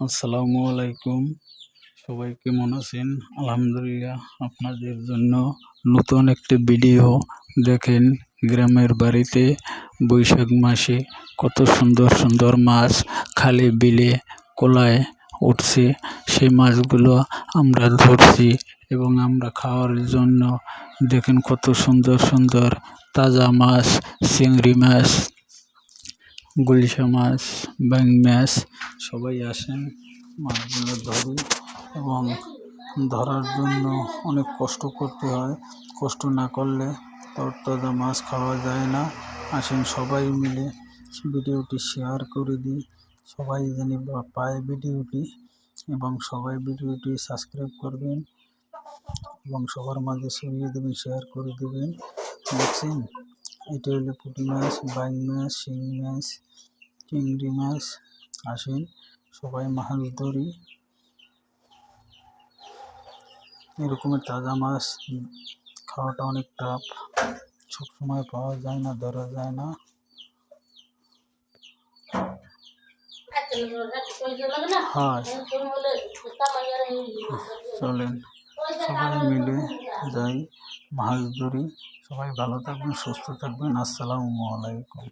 আসসালামু আলাইকুম। সবাই কেমন আছেন? আলহামদুলিল্লাহ আপনাদের জন্য নতুন একটি ভিডিও দেখেন গ্রামের বাড়িতে বৈশাখ মাসে কত সুন্দর সুন্দর মাছ খালে বিলে কোলায় উঠছে। সেই মাছগুলো আমরা ধরছি এবং আমরা খাওয়ার জন্য দেখেন কত সুন্দর সুন্দর তাজা মাছ, চিংড়ি মাছ, গুলশা মাছ ব্যাং মাছ সবাই আসেন মাছগুলো ধরি এবং ধরার জন্য অনেক কষ্ট করতে হয়। কষ্ট না করলে তরতাজা মাছ খাওয়া যায় না। আসেন সবাই মিলে ভিডিওটি শেয়ার করে দিই। সবাই জানি পায় ভিডিওটি এবং সবাই ভিডিওটি সাবস্ক্রাইব করবেন এবং সবার মাঝে ছড়িয়ে দেবেন, শেয়ার করে দেবেন। দেখছেন? এটা হলো পুঁটি মাছ বাইং মাছ, শিং মাছ, চিংড়ি মাছ আসেন, সবাই মাছ ধরি। এরকমের তাজা মাছ, খাওয়াটা অনেক টাফ সবসময় পাওয়া যায় না, ধরা যায় না। হ্যাঁ চলেন। সবাই মিলে যাই মাছ ধরি। সবাই ভালো থাকবেন, সুস্থ থাকবেন। আসসালামু আলাইকুম।